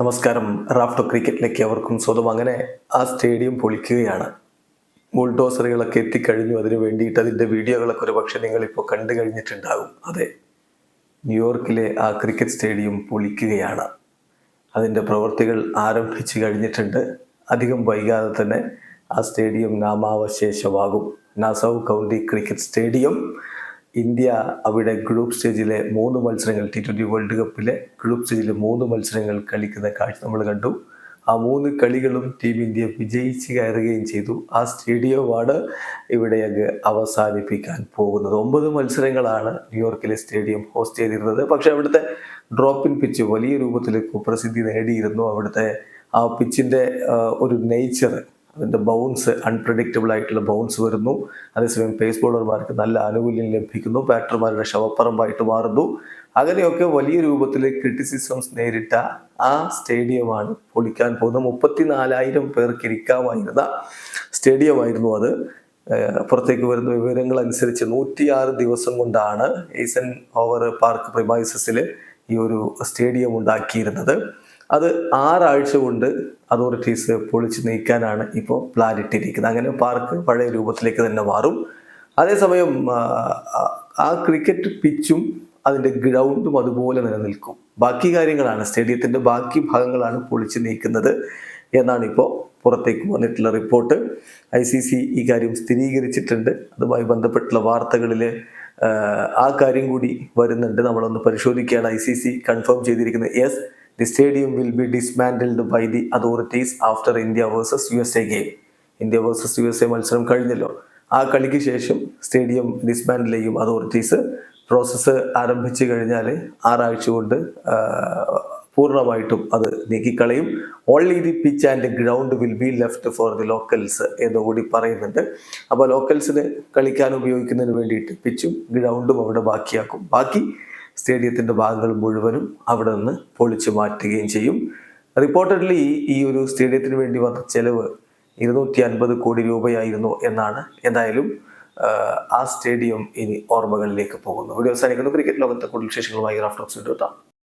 നമസ്കാരം. റാഫ്റ്റോ ക്രിക്കറ്റിലേക്ക് അവർക്കും സ്വന്തം. അങ്ങനെ ആ സ്റ്റേഡിയം പൊളിക്കുകയാണ്. ബുൾഡോസറുകളൊക്കെ എത്തിക്കഴിഞ്ഞു. അതിന് വേണ്ടിയിട്ട് അതിന്റെ വീഡിയോകളൊക്കെ ഒരു പക്ഷേ നിങ്ങളിപ്പോൾ കണ്ടു കഴിഞ്ഞിട്ടുണ്ടാകും. അതെ ന്യൂയോർക്കിലെ ആ ക്രിക്കറ്റ് സ്റ്റേഡിയം പൊളിക്കുകയാണ്. അതിന്റെ പ്രവൃത്തികൾ ആരംഭിച്ചു കഴിഞ്ഞിട്ടുണ്ട്. അധികം വൈകാതെ തന്നെ ആ stadium നാമാവശേഷമാകും. Nassau county cricket stadium. India അവിടെ ഗ്രൂപ്പ് സ്റ്റേജിലെ മൂന്ന് മത്സരങ്ങൾ ടി ട്വന്റി വേൾഡ് കപ്പിലെ ഗ്രൂപ്പ് സ്റ്റേജിലെ മൂന്ന് മത്സരങ്ങൾ കളിക്കുന്ന കാഴ്ച നമ്മൾ കണ്ടു. ആ മൂന്ന് കളികളും ടീം ഇന്ത്യ വിജയിച്ച് കയറുകയും ചെയ്തു. ആ സ്റ്റേഡിയമാണ് ഇവിടെ അങ്ങ് അവസാനിപ്പിക്കാൻ പോകുന്നത്. ഒമ്പത് മത്സരങ്ങളാണ് ന്യൂയോർക്കിലെ സ്റ്റേഡിയം ഹോസ്റ്റ് ചെയ്തിരുന്നത്. പക്ഷേ അവിടുത്തെ ഡ്രോപ്പിൻ പിച്ച് വലിയ രൂപത്തിൽ കുപ്രസിദ്ധി നേടിയിരുന്നു. അവിടുത്തെ ആ പിച്ചിന്റെ ഒരു നേച്ചർ അതിന്റെ ബൗൺസ് അൺപ്രഡിക്റ്റബിൾ ആയിട്ടുള്ള ബൗൺസ് വരുന്നു. അതേസമയം പേസ് ബോളർമാർക്ക് നല്ല ആനുകൂല്യം ലഭിക്കുന്നു. ബാറ്റർമാരുടെ ശവപ്പറമ്പായിട്ട് മാറുന്നു. അങ്ങനെയൊക്കെ വലിയ രൂപത്തിൽ ക്രിറ്റിസിസംസ് നേരിട്ട ആ സ്റ്റേഡിയമാണ് പൊളിക്കാൻ പോകുന്നത്. മുപ്പത്തിനാലായിരം പേർക്ക് ഇരിക്കാമായിരുന്ന സ്റ്റേഡിയമായിരുന്നു അത്. പുറത്തേക്ക് വരുന്ന വിവരങ്ങൾ അനുസരിച്ച് നൂറ്റിയാറ് ദിവസം കൊണ്ടാണ് ഏസൻ ഓവർ പാർക്ക് പ്രിമൈസസിൽ ഈ ഒരു സ്റ്റേഡിയം ഉണ്ടാക്കിയിരുന്നത്. അത് ആറാഴ്ച കൊണ്ട് അതോറിറ്റീസ് പൊളിച്ചു നീക്കാനാണ് ഇപ്പോൾ പ്ലാൻ ഇട്ടിരിക്കുന്നത്. അങ്ങനെ പാർക്ക് പഴയ രൂപത്തിലേക്ക് തന്നെ മാറും. അതേസമയം ആ, ക്രിക്കറ്റ് പിച്ചും അതിന്റെ ഗ്രൗണ്ടും അതുപോലെ നിലനിൽക്കും. ബാക്കി കാര്യങ്ങളാണ്. സ്റ്റേഡിയത്തിന്റെ ബാക്കി ഭാഗങ്ങളാണ് പൊളിച്ചു നീക്കുന്നത് എന്നാണ് ഇപ്പോൾ പുറത്തേക്ക് വന്നിട്ടുള്ള റിപ്പോർട്ട് ഐ സി സി ഈ കാര്യം സ്ഥിരീകരിച്ചിട്ടുണ്ട്. അതുമായി ബന്ധപ്പെട്ടുള്ള വാർത്തകളിൽ ആ കാര്യം കൂടി വരുന്നുണ്ട്. നമ്മളൊന്ന് പരിശോധിക്കുകയാണ്. ഐ സി സി കൺഫേം ചെയ്തിരിക്കുന്നത്. Yes the stadium will be dismantled by the authorities after India versus U S A game India versus U S A മത്സരം കഴിഞ്ഞല്ലോ. ആ കളിക്ക് ശേഷം സ്റ്റേഡിയം ഡിസ്മാൻഡിൽ ചെയ്യും അതോറിറ്റീസ് പ്രോസസ്സ് ആരംഭിച്ചു കഴിഞ്ഞാൽ ആറാഴ്ച കൊണ്ട് പൂർണമായിട്ടും അത് നീക്കിക്കളയും. Only the pitch and ground will be left for the locals എന്നുകൂടി പറയുന്നുണ്ട്. അപ്പോൾ ലോക്കൽസിന് കളിക്കാൻ ഉപയോഗിക്കുന്നതിന് വേണ്ടിയിട്ട് പിച്ചും ഗ്രൗണ്ടും അവിടെ ബാക്കിയാക്കും. ബാക്കി സ്റ്റേഡിയത്തിന്റെ ഭാഗങ്ങൾ മുഴുവനും അവിടെ നിന്ന് പൊളിച്ചു മാറ്റുകയും ചെയ്യും. റിപ്പോർട്ടഡ്ലി ഈ ഒരു സ്റ്റേഡിയത്തിന് വേണ്ടി വന്ന ചെലവ് ഇരുന്നൂറ്റി അൻപത് കോടി രൂപയായിരുന്നു എന്നാണ്. എന്തായാലും ആ, സ്റ്റേഡിയം ഇനി ഓർമ്മകളിലേക്ക് പോകുന്നു. വീഡിയോ അവസാനിക്കുന്നു. ക്രിക്കറ്റ് ലോകത്തെ കൂടുതൽ വിശേഷങ്ങളുമായി റാഫ്റ്റോക്സ് എത്താം.